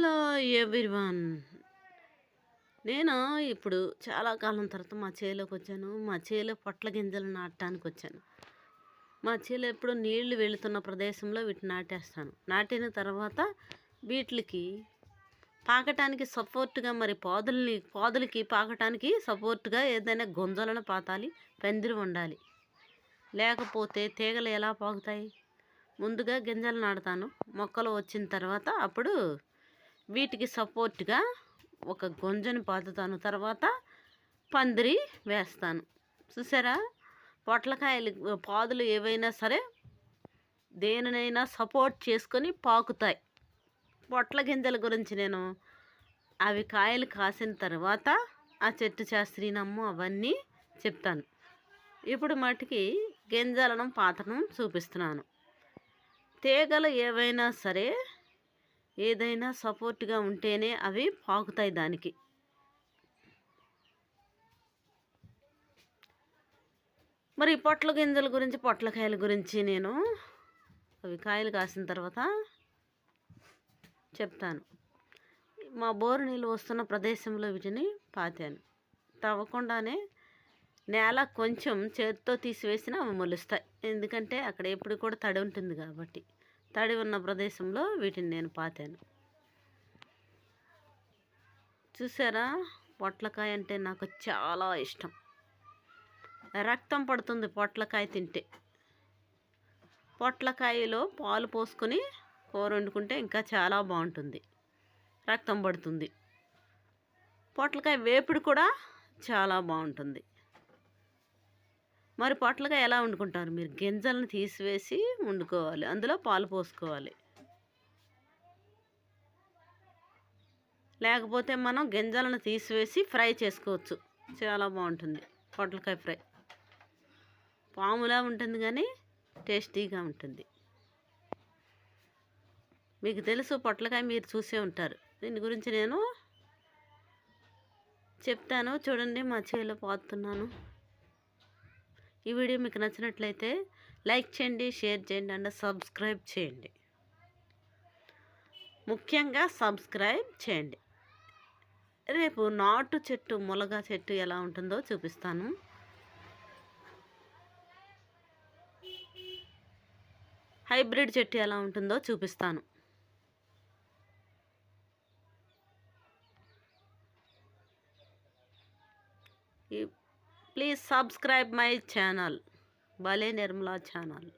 Hello everyone? నేను ఇప్పుడు చాలా కాలం తర్వాత మా చేలోకి వచ్చాను మా చేలో పొట్ల గింజలు నాటడానికి వచ్చాను మా చేలో ఎప్పుడు నీళ్ళు వెళుతున్న ప్రదేశంలో వీటిని నాటేస్తాను. నాటిన తర్వాత వీటికి పాకటానికి సపోర్ట్గా మరి పాదుల్ని పాదులకి పాకటానికి సపోర్ట్గా ఏదైనా గొంజలను పాతాలి పందిరి ఉండాలి లేకపోతే తీగలు ఎలా పాకుతాయి? ముందుగా గింజలు నాటుతాను. మొక్కలు వచ్చిన తర్వాత అప్పుడు వీటికి సపోర్ట్గా ఒక గొంజను పాతుతాను. తర్వాత పందిరి వేస్తాను. చూసారా? పొట్లకాయలు పాదులు ఏవైనా సరే దేనినైనా సపోర్ట్ చేసుకొని పాకుతాయి. పొట్ల గింజల గురించి నేను అవి కాయలు కాసిన తర్వాత ఆ చెట్టు శాస్త్రీనమ్ము అవన్నీ చెప్తాను. ఇప్పుడు మటుకి గింజలను పాతడం చూపిస్తున్నాను. తీగలు ఏవైనా సరే ఏదైనా సపోర్ట్గా ఉంటేనే అవి పాకుతాయి దానికి. మరి పొట్ల గింజల గురించి పొట్లకాయల గురించి నేను అవి కాయలు కాసిన తర్వాత చెప్తాను. మా బోరు నీళ్ళు వస్తున్న ప్రదేశంలో వీటిని పాతాను. తవ్వకుండానే నేల కొంచెం చేతితో తీసివేసినా అవి మొలుస్తాయి. ఎందుకంటే అక్కడ ఎప్పుడు కూడా తడి ఉంటుంది కాబట్టి. తడి ఉన్న ప్రదేశంలో వీటిని నేను పాతాను. చూసారా? పొట్లకాయ అంటే నాకు చాలా ఇష్టం. రక్తం పడుతుంది పొట్లకాయ తింటే. పొట్లకాయలో పాలు పోసుకొని కూర వండుకుంటే ఇంకా చాలా బాగుంటుంది. రక్తం పడుతుంది. పొట్లకాయ వేపుడు కూడా చాలా బాగుంటుంది. మరి పొట్లకాయ ఎలా వండుకుంటారు మీరు? గింజలను తీసివేసి వండుకోవాలి. అందులో పాలు పోసుకోవాలి. లేకపోతే మనం గింజలను తీసివేసి ఫ్రై చేసుకోవచ్చు. చాలా బాగుంటుంది. పొట్లకాయ ఫ్రై. పాములా ఉంటుంది కానీ టేస్టీగా ఉంటుంది. మీకు తెలుసు పొట్లకాయ మీరు చూసే ఉంటారు. దీని గురించి నేను చెప్తాను. చూడండి మా చేలో పోతున్నాను. ఈ వీడియో మీకు నచ్చినట్లయితే లైక్ చేయండి షేర్ చేయండి అండ్ సబ్స్క్రైబ్ చేయండి. ముఖ్యంగా సబ్స్క్రైబ్ చేయండి. రేపు నాటు చెట్టు ములగ చెట్టు ఎలా ఉంటుందో చూపిస్తాను. హైబ్రిడ్ చెట్టు ఎలా ఉంటుందో చూపిస్తాను. ఈ ప్లీజ్ సబ్స్క్రైబ్ మై ఛానల్. భలే నిర్మలా ఛానల్.